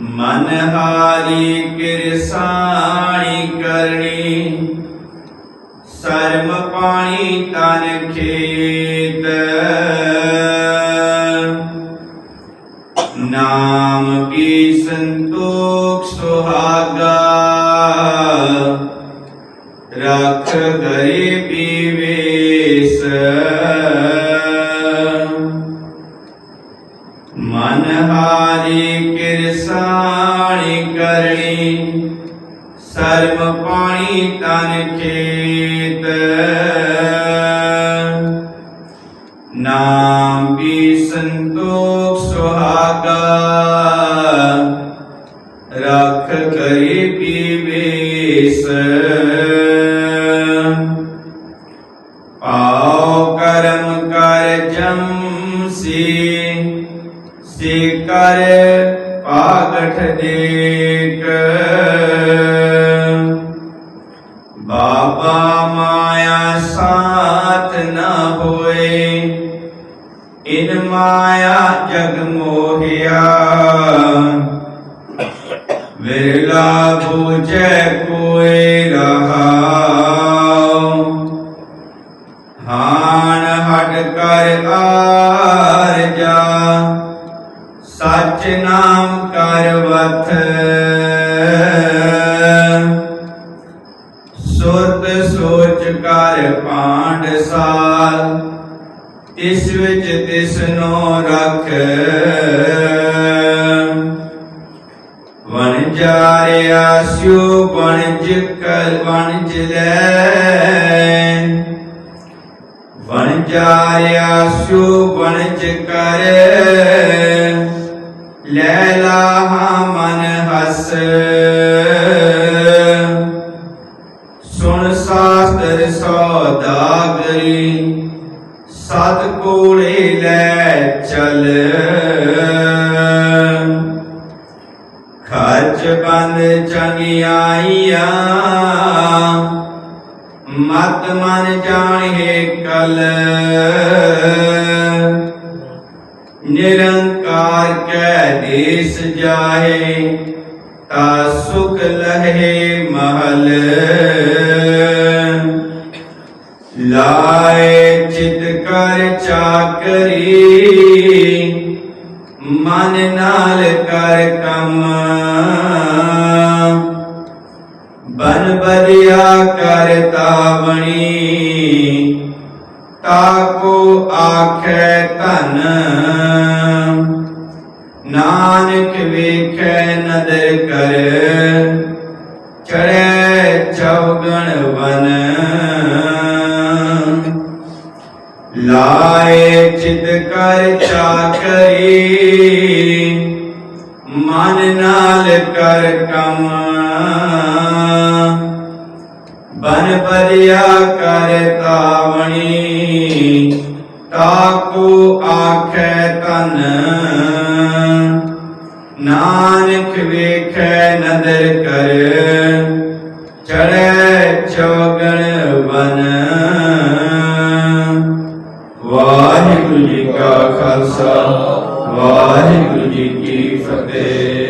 ਮਨ ਹਾਰੀ ਕਿਰਸਾਣੀ ਕਰਨੀ। ਸਰਮ ਪਾਣੀ ਤਨ ਖੇਤ। ਨਾਮ ਕੀ ਸੰਤੋਖ ਸੁਹਾਗਾ। ਰਖ ਗਰੀਬੀ ਵੇਸ। ਕਰਨੀ ਸਰਮ ਪਾਣੀ ਤਨ ਖੇਤ ਨਾਮ ਵੀ ਸੰਤੋਖ ਸੁਹਾਗਾ। ਰੱਖ ਗਰੀਬੀ ਵੇਸ ਪਾਉ ਕਰਮ ਕਰ ਜਮ ਸੀ। ਸੇ ਕਰ ਪਾਗਠ ਦੇਕ। ਬਾਬਾ ਮਾਇਆ ਸਾਥ ਨ ਹੋਏ ਇਨ ਮਾਇਆ ਜਗ ਮੋਹਿਆ। ਵਿਰਲਾ ਬੂਝੈ ਕੋਇ ਸਚ ਨਾਮ ਕਰ ਸੁਰਤ ਸੋਚ ਕਰ ਪਾਂਡ ਸਾਲ ਇਸ ਵਿੱਚ ਤਿਸਨੋ ਰਖ ਵਣ ਜਾਰਿਆ ਸਿਉ ਵਣਜ ਕਰ ਵਣਜ ਲੈ ਵਣ ਜਾਰਿਆ ਸਿਉ ਵਣਜ ਕਰ ਲੈ ਲਾਹਾ ਮਨ ਹਸ। ਸੁਣ ਸਾਸਤਰ ਸੌਦਾਗਰੀ ਸਤ ਕੋੜੇ ਲੈ ਚਲ। ਖਰਚ ਬੰਦ ਚੰਗਿਆਈਆਂ, ਮਤ ਮਨ ਜਾਣੇ ਕਲ। ਨਿਰੰਤਰ ਕੈ ਦੇਸ ਜਾਏ ਤਾ ਸੁਖ ਲਹੇ ਮਹਲ। ਲਾਏ ਚਿਤ ਕਰ ਚਾਕਰੀ, ਮਨ ਨਾਲ ਕਰ ਕੰਮ। ਬਨ ਬਰਿਆ ਕਰ ਤਾਵਣੀ ਤਾਕੋ ਆਖੈ ਧਨ। ਨਾਨਕ ਵੇਖੈ ਨਦਰ ਕਰ ਚੜੈ ਚੌਗਣ ਵਨ। ਲਾਏ ਚਿਤ ਕਰ ਚਾਕਰੀ, ਮਨ ਨਾਲ ਕਰ ਕਮ। ਬਨ ਬਰਿਆ ਕਰ ਤਾਵਣੀ ਤਾਕੋ ਆਖੈ ਤਨ ਨਾਨਕ ਵੇਖੈ ਨਦਰ ਕਰ। ਚੜੈ ਚੌਗਣ ਵਨ ਵਾਹਿਗੁਰੂ ਜੀ ਕਾ ਖਾਲਸਾ, ਵਾਹਿਗੁਰੂ ਜੀ ਕੀ ਫਤਿਹ।